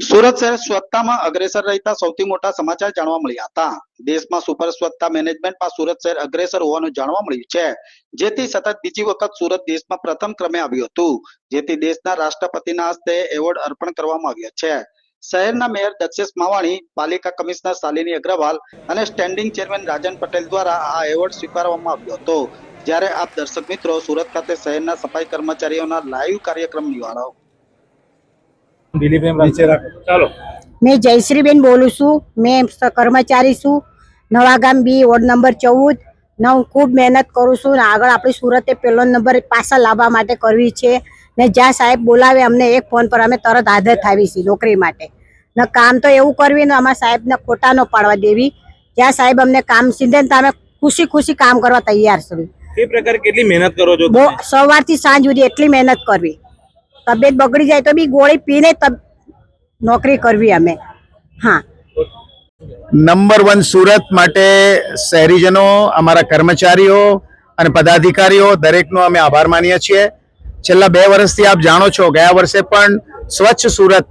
સુરત શહેર સ્વચ્છતામાં અગ્રેસર રહેતા સૌથી મોટા સમાચાર જાણવા મળ્યા હતા. દેશમાં સુપર સ્વચ્છતા મેનેજમેન્ટમાં સુરત શહેર અગ્રેસર હોવાનું જાણવા મળ્યું છે. જેથી સતત બીજી વખત સુરત દેશમાં પ્રથમ ક્રમે આવ્યું હતું. જેથી દેશના રાષ્ટ્રપતિના હસ્તે એવોર્ડ અર્પણ કરવામાં આવ્યો છે. શહેરના મેયર દક્ષેશ માવાણી, પાલિકા કમિશનર શાલિની અગ્રવાલ અને સ્ટેન્ડિંગ ચેરમેન રાજન પટેલ દ્વારા આ એવોર્ડ સ્વીકારવામાં આવ્યો હતો. જ્યારે આપ દર્શક મિત્રો સુરત ખાતે શહેરના સફાઈ કર્મચારીઓના લાઈવ કાર્યક્રમ નિહાળો. ચાલો. મેં જયશ્રીબેન બોલું છું. મેં કર્મચારી છું. નવાગામ બી વોર્ડ નંબર ચૌદ. ને હું ખૂબ મહેનત કરું છું ને આગળ આપણી સુરતે પહેલો નંબર પાછા લાવવા માટે કરવી છે. ને જ્યાં સાહેબ બોલાવે અમને એક ફોન પર અમે તરત હાજર થાવી છીએ નોકરી માટે. ને કામ તો એવું કરવી ને અમારા સાહેબને ખોટા ન પાડવા દેવી. જ્યાં સાહેબ અમને કામ સીધે ને અમે ખુશી ખુશી કામ કરવા તૈયાર છું એ પ્રકારે કેટલી મહેનત કરો છો સવારથી સાંજ સુધી એટલી મહેનત કરવી. તબિયત બગડી જાય તો બી ગોળી પીને નોકરી કરવી અમે. હા. નંબર વન સુરત માટે શહેરીજનો, અમારા કર્મચારીઓ અને પદાધિકારીઓ, દરેકનો અમે આભાર માનીએ છીએ. છેલ્લા બે વર્ષથી આપ જાણો છો, ગયા વર્ષે પણ સ્વચ્છ સુરત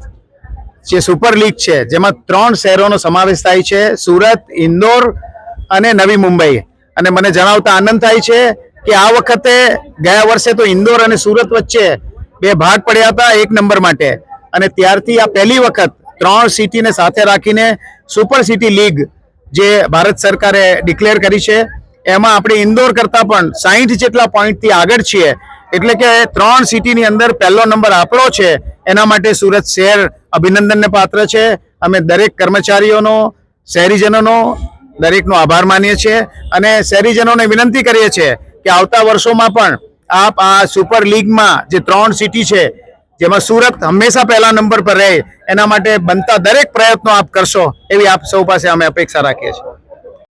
જે સુપર લીગ છે, જેમાં ત્રણ શહેરોનો સમાવેશ થાય છે, સુરત, ઇન્દોર અને નવી મુંબઈ. અને મને જણાવતા આનંદ થાય છે કે આ વખતે ગયા વર્ષે તો ઇન્દોર અને સુરત વચ્ચે બે ભાગ પડ્યા હતા, એક નંબર માટે. અને ત્યારથી આ પહેલી વખત ત્રણ સિટીને સાથે રાખીને સુપર સિટી લીગ જે ભારત સરકારે ડિક્લેર કરી છે, એમાં આપણે ઇન્દોર કરતાં પણ સાહીઠ જેટલા પોઈન્ટથી આગળ છીએ. એટલે કે ત્રણ સિટીની અંદર પહેલો નંબર આપણો છે, એના માટે સુરત શહેર અભિનંદનને પાત્ર છે. અમે દરેક કર્મચારીઓનો, શહેરીજનોનો દરેકનો આભાર માનીએ છીએ. અને શહેરીજનોને વિનંતી કરીએ છીએ કે આવતા વર્ષોમાં પણ આપ આ સુપર લીગમાં જે ત્રણ સિટી છે, જેમાં સુરત હંમેશા પહેલા નંબર પર રહે, એના માટે બનતા દરેક પ્રયત્નો આપ કરશો, એવી આપ સૌ પાસે અમે અપેક્ષા રાખીએ છીએ.